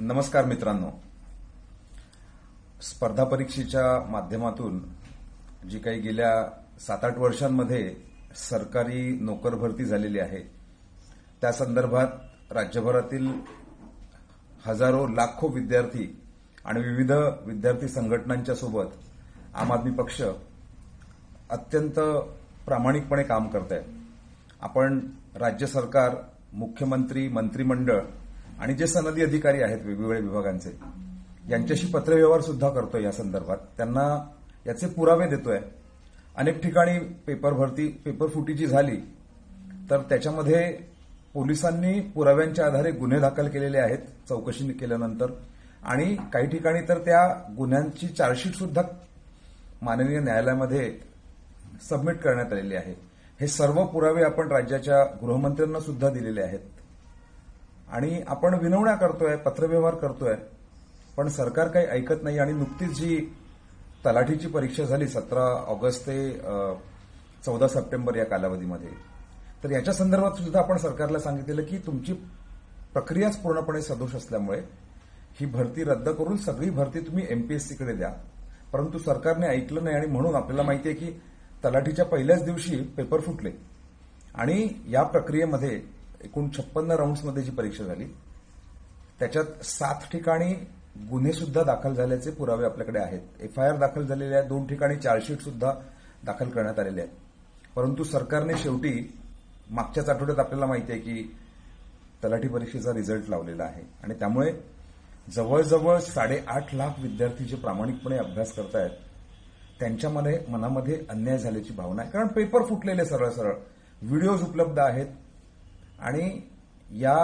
नमस्कार मित्रांनो. स्पर्धा परीक्षेच्या माध्यमातून जी काही गेल्या सात आठ वर्षांमध्ये सरकारी नोकर भरती झालेली आहे त्या संदर्भात राज्यभरातील हजारो लाखो विद्यार्थी आणि विविध विद्यार्थी संघटनांच्या सोबत आम आदमी पक्ष अत्यंत प्रामाणिकपणे काम करत आहे. आपण राज्य सरकार मुख्यमंत्री मंत्रिमंडळ आणि जे सनदी अधिकारी आहेत वेगवेगळ्या विभागांचे यांच्याशी पत्रव्यवहार सुद्धा करतोय या संदर्भात. त्यांना याचे पुरावे देतोय. अनेक ठिकाणी पेपर भरती पेपर फुटीची झाली तर त्याच्यामध्ये पोलिसांनी पुराव्यांच्या आधारे गुन्हे दाखल केलेले आहेत चौकशी केल्यानंतर. आणि काही ठिकाणी तर त्या गुन्ह्यांची चार्जशीट सुद्धा माननीय न्यायालयामध्ये सबमिट करण्यात आलेली आहे. हे सर्व पुरावे आपण राज्याच्या गृहमंत्र्यांना सुद्धा दिलेले आहेत. आणि आपण विनवण्या करतोय पत्रव्यवहार करतोय पण सरकार काही ऐकत नाही आणि नुकतीच जी तलाठीची परीक्षा झाली सतरा ऑगस्ट ते चौदा सप्टेंबर या कालावधीमध्ये तर याच्या संदर्भात सुद्धा आपण सरकारला सांगितलेलं की तुमची प्रक्रियाच पूर्णपणे सदोष असल्यामुळे ही भरती रद्द करून सगळी भरती तुम्ही एमपीएससीकडे द्या. परंतु सरकारने ऐकलं नाही आणि म्हणून आपल्याला माहिती आहे की तलाठीच्या पहिल्याच दिवशी पेपर फुटले. आणि या प्रक्रियेमध्ये एकूण छप्पन्न राऊंड्समध्ये जी परीक्षा झाली त्याच्यात सात ठिकाणी गुन्हे सुद्धा दाखल झाल्याचे पुरावे आपल्याकडे आहेत. एफआयआर दाखल झालेले आहेत. दोन ठिकाणी चार्जशीट सुद्धा दाखल करण्यात आलेले आहेत. परंतु सरकारने शेवटी मागच्याच आठवड्यात आपल्याला माहिती आहे की तलाठी परीक्षेचा रिझल्ट लावलेला आहे. आणि त्यामुळे जवळजवळ साडेआठ लाख विद्यार्थी जे प्रामाणिकपणे अभ्यास करतायत त्यांच्यामध्ये मनामध्ये अन्याय झाल्याची भावना आहे. कारण पेपर फुटलेले सरळ सरळ. व्हिडिओज उपलब्ध आहेत. आणि या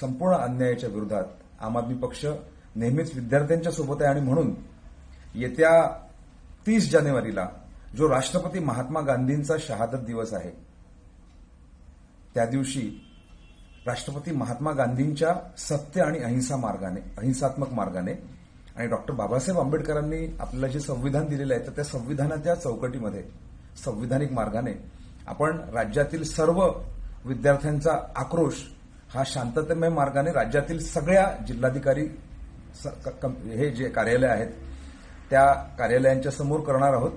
संपूर्ण अन्यायाच्या विरोधात आम आदमी पक्ष नेहमीच विद्यार्थ्यांच्या सोबत आहे. आणि म्हणून येत्या तीस जानेवारीला जो राष्ट्रपती महात्मा गांधींचा शहादत दिवस आहे त्या दिवशी राष्ट्रपती महात्मा गांधींच्या सत्य आणि अहिंसा मार्गाने अहिंसात्मक मार्गाने आणि डॉक्टर बाबासाहेब आंबेडकरांनी आपल्याला जे संविधान दिलेलं आहे तर त्या संविधानाच्या चौकटीमध्ये संविधानिक मार्गाने आपण राज्यातील सर्व विद्यार्थ्यांचा आक्रोश हा शांततेमय मार्गाने राज्यातील सगळ्या जिल्हाधिकारी हे जे कार्यालय आहेत त्या कार्यालयांच्या समोर करणार आहोत.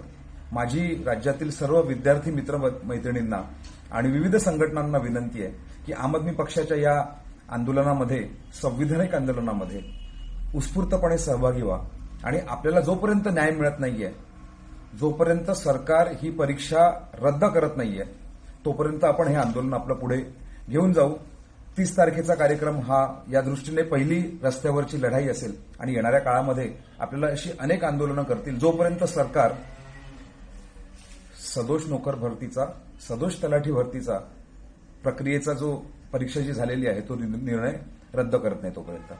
माझी राज्यातील सर्व विद्यार्थी मित्र मैत्रिणींना आणि विविध संघटनांना विनंती आहे की आम आदमी पक्षाच्या या आंदोलनामध्ये संविधानिक आंदोलनामध्ये उत्स्फूर्तपणे सहभागी व्हा. आणि आपल्याला जोपर्यंत न्याय मिळत नाहीये जोपर्यंत सरकार ही परीक्षा रद्द करत नाहीये तोपर्यंत आपण हे आंदोलन आपलं पुढे घेऊन जाऊ. तीस तारखेचा कार्यक्रम हा या दृष्टीने पहिली रस्त्यावरची लढाई असेल आणि येणाऱ्या काळामध्ये आपल्याला अशी अनेक आंदोलनं करतील. जोपर्यंत सरकार सदोष नोकर भरतीचा सदोष तलाठी भरतीचा प्रक्रियेचा जो परीक्षा जी झालेली आहे तो निर्णय रद्द करत नाही तोपर्यंत.